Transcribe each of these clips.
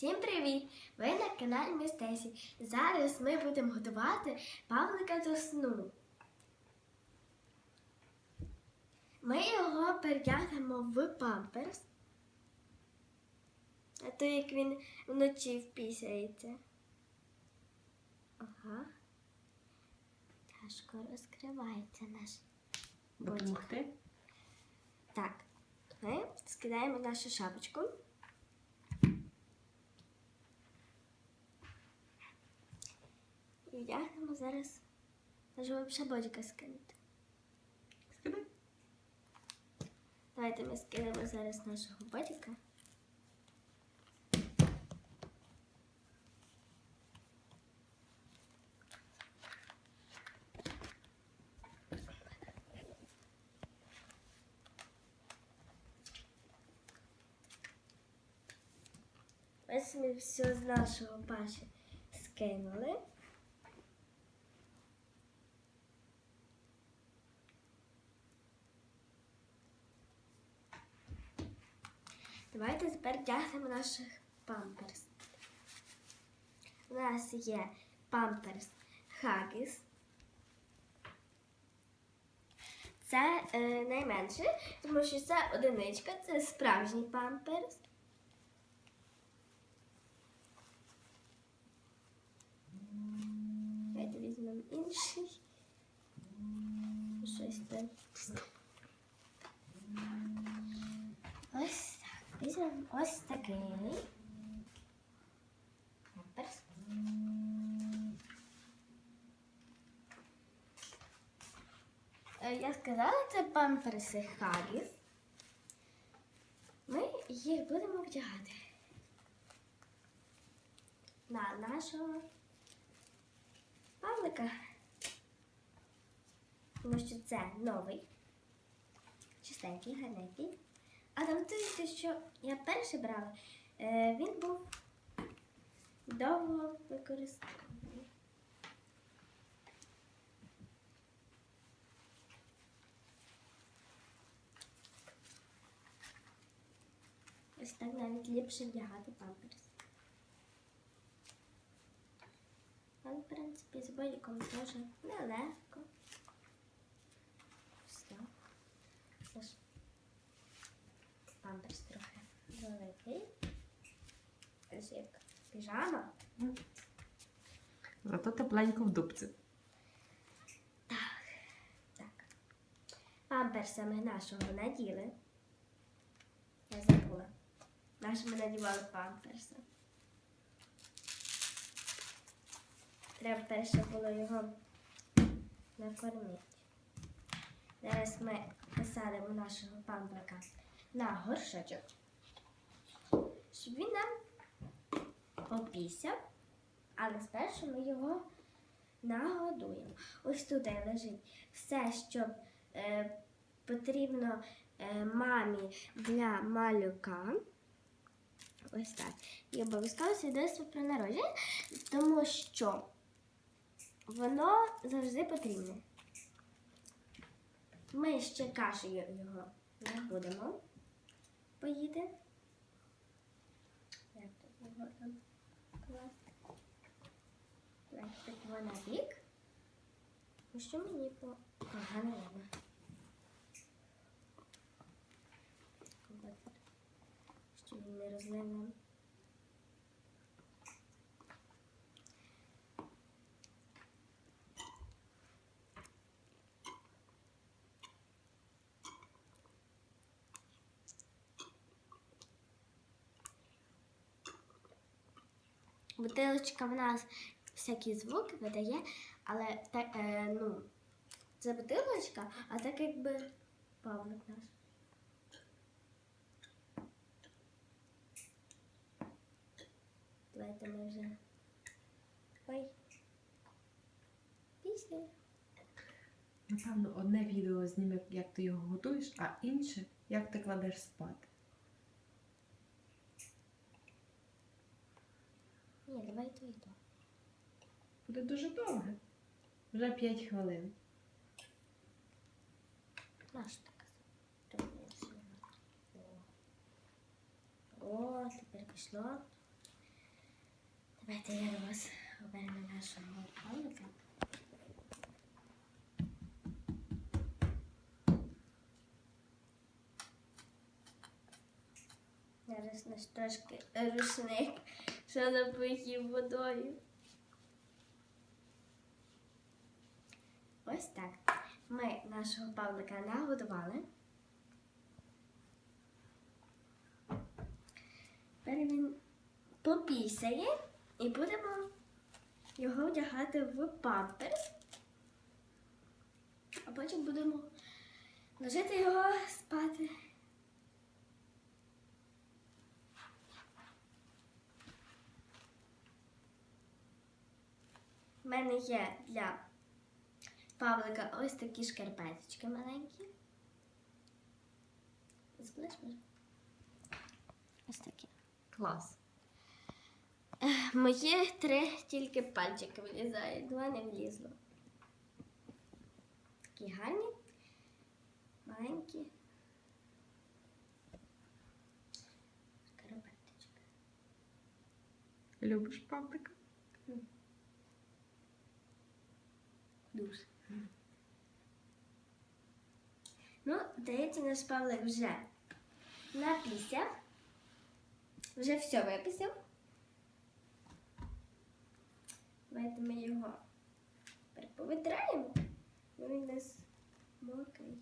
Всім привіт! Ви на каналі Містесі. Зараз ми будемо готувати павлика до сну. Ми його перетягнемо в памперс. А то як він вночі впісяється. Ага. Тяжко розкривається наш. Допомогти? Так, ми скидаємо нашу шапочку. І вдягнемо зараз нашого шабочка скинути. Скидай. Давайте ми скинемо зараз нашого ботика. Ось ми все з нашого паші скинули. Давайте тепер тягнемо наших памперс. У нас є памперс Хагіс. Це е, найменше, тому що це одиничка, це справжній памперс. Давайте візьмемо інший. Щось там. Ось так. Візьмемо ось такий. Памперс. Е, Я сказала, це памперси Хагіс. Ми їх будемо вдягати на нашого Павлика. Тому що це новий, чистенький, гарненький. А там те, що я перший брала, е, він був довго використовуваний. Ось так навіть ліпше вдягати памперс. Але, в принципі, з бодіком теж нелегко. Ось так. Це ж памперс трохи великий. Ось як піжама. Зато тепленько в дубці. Так. Памперсами нашого наділи. Я забула. Нашими надівали памперси. Треба перше було його накормити. Зараз ми посадимо нашого памперка на горшочок, щоб він нам попісяв, але спершу ми його нагодуємо. Ось тут лежить все, що е, потрібно е, мамі для малюка. Ось так. І обов'язково свідоцтво про народження, тому що воно завжди потрібне. Ми ще кашею його не будемо поїти. Як тут його там класти? Класти його на бік. Ну, що мені по- погано видно. От. Щоб він не розлив Бутилочка в нас всякі звуки видає, але так, е, ну, це бутилочка, а так якби павлик наш. Давайте ми вже. Ой. Пісня. Напевно, одне відео зніме, як ти його готуєш, а інше, як ти кладеш спати. Ні, давайте і то. Буде дуже довге. Вже 5 хвилин. Наш така. О, тепер пішло. Давайте я до вас оберну нашого павлика. Зараз наш трошки рушник, що напоїв водою. Ось так. Ми нашого павлика нагодували. Тепер він попісяє і будемо його вдягати в памперс. А потім будемо ложити його спати. У мене є для Павлика ось такі шкарпеточки маленькі. Зближ, може? Ось такі. Клас. Мої три тільки пальчики влізають, два не влізло. Такі гарні, маленькі. Шкарпеточки. Любиш павлика? Дуже. Ну, здається, наш Павлик вже напісяв. Вже все виписав. Давайте ми його тепер повитраємо, бо він у нас мокрий.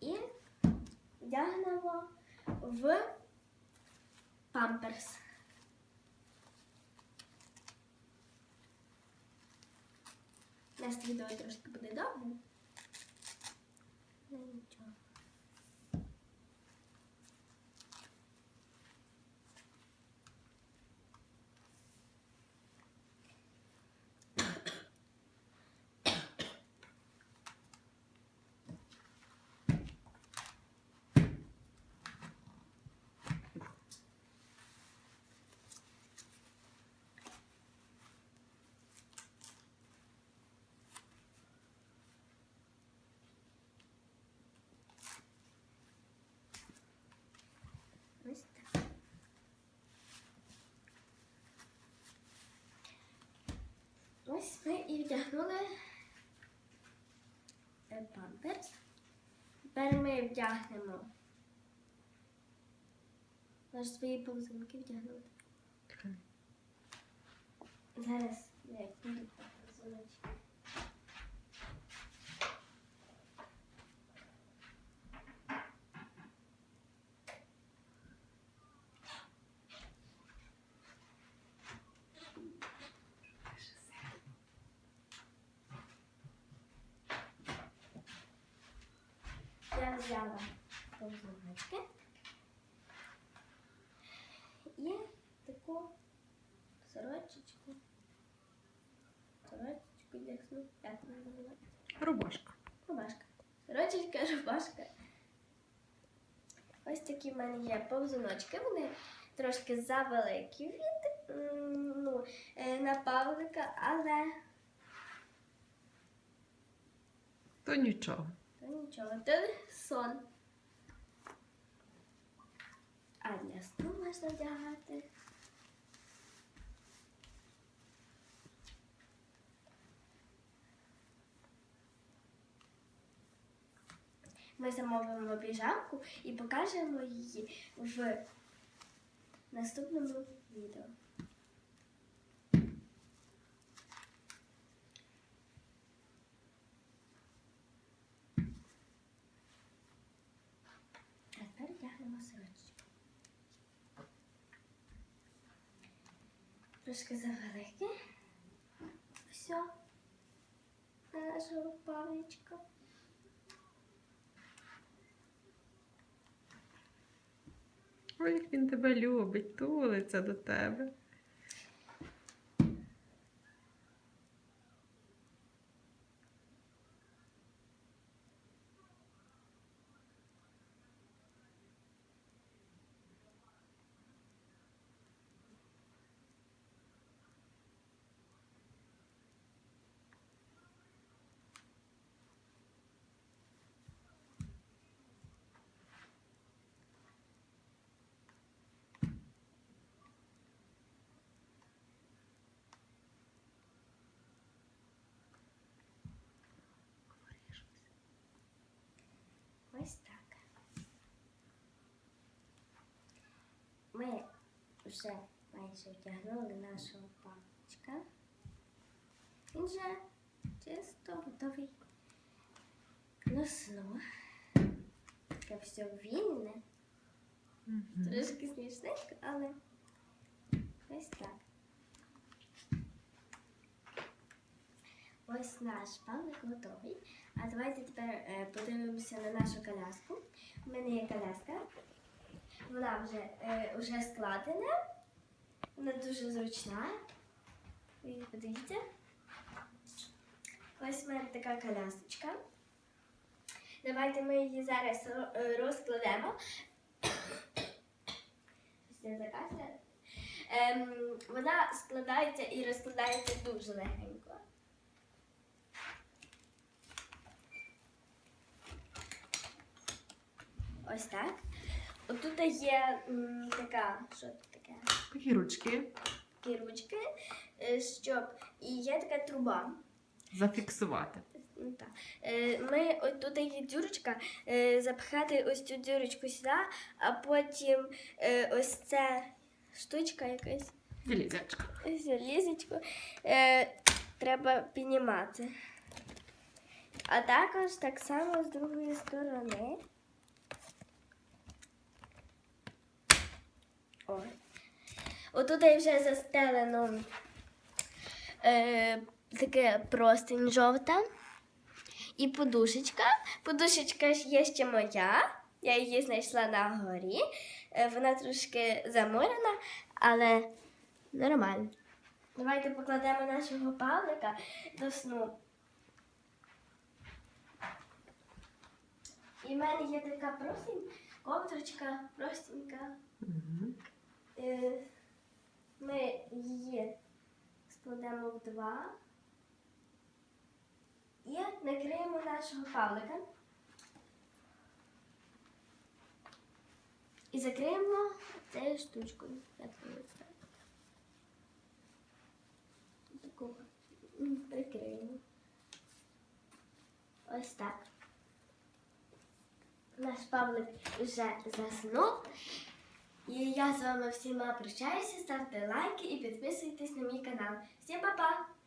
І вдягнемо в памперс. Нас відео трошки буде довго. Ну нічого. Ось так. Ось ми і вдягнули е, памперс. Тепер ми вдягнемо. Наш свої повзунки вдягнули. Зараз я повзуночки. Я взяла повзуночки і таку сорочечку. Сорочечку дяксну. Як вона називається? Рубашка. Рубашка. Сорочечка, рубашка. Ось такі в мене є повзуночки. Вони трошки завеликі від ну, е, на павлика, але То нічого. Нічого, то сон. А для сну можна вдягати. Ми замовимо піжамку і покажемо її в наступному відео. А тепер вдягнемо сорочку. Трошки завелике. Все. наша нашого павлічка. Ой, як він тебе любить, тулиться до тебе. Вже майже втягнули нашого паличка. Він вже чисто готовий до сну. Таке все вільне. Трошки смішненько, але ось так. Ось наш павлик готовий. А давайте тепер е, подивимося на нашу коляску. У мене є коляска. Вона вже, е, вже складена. Вона дуже зручна. Ви подивіться. Ось в мене така колясочка. Давайте ми її зараз е, розкладемо. Ем, вона складається і розкладається дуже легенько. Ось так. Отут є м, така, що тут таке? Такі ручки Такі ручки, е, щоб і є така труба. зафіксувати. Ну, так. Е, Ми от тут є дюрочка, е, запхати ось цю дюрочку сюди, а потім е, ось ця штучка якась. Железячка. Ось лізочку е, треба піднімати. А також так само з другої сторони. О. Отут вже застелено е, таке простинь жовта. І подушечка. Подушечка є ще моя. Я її знайшла на горі. Е, Вона трошки заморена, але Нормально. Давайте покладемо нашого павлика до сну. І в мене є така простень, ковдрочка простенька. Е, Ми її складемо в два і накриємо нашого павлика. І закриємо цією штучкою. Як? Таку прикриємо. Ось так. Наш Павлик вже заснув. І я з вами всіма прощаюся. Ставте лайки і підписуйтесь на мій канал. Всім па-па!